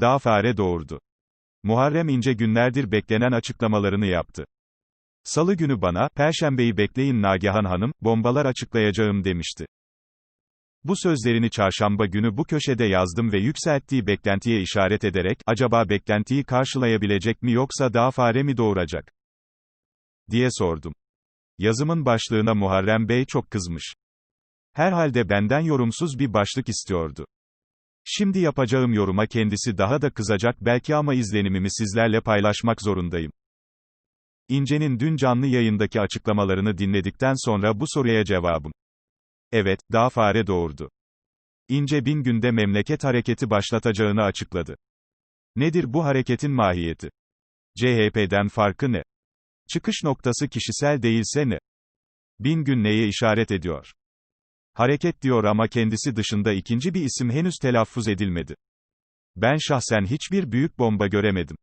Daha fare doğurdu. Muharrem İnce günlerdir beklenen açıklamalarını yaptı. Salı günü bana, Perşembeyi bekleyin Nagihan Hanım, bombalar açıklayacağım demişti. Bu sözlerini çarşamba günü bu köşede yazdım ve yükselttiği beklentiye işaret ederek, acaba beklentiyi karşılayabilecek mi yoksa daha fare mi doğuracak? diye sordum. Yazımın başlığına Muharrem Bey çok kızmış. Herhalde benden yorumsuz bir başlık istiyordu. Şimdi yapacağım yoruma kendisi daha da kızacak belki ama izlenimimi sizlerle paylaşmak zorundayım. İnce'nin dün canlı yayındaki açıklamalarını dinledikten sonra bu soruya cevabım. Evet, daha fare doğurdu. İnce bin günde memleket hareketi başlatacağını açıkladı. Nedir bu hareketin mahiyeti? CHP'den farkı ne? Çıkış noktası kişisel değilse ne? Bin gün neye işaret ediyor? Hareket diyor ama kendisi dışında ikinci bir isim henüz telaffuz edilmedi. Ben şahsen hiçbir büyük bomba göremedim.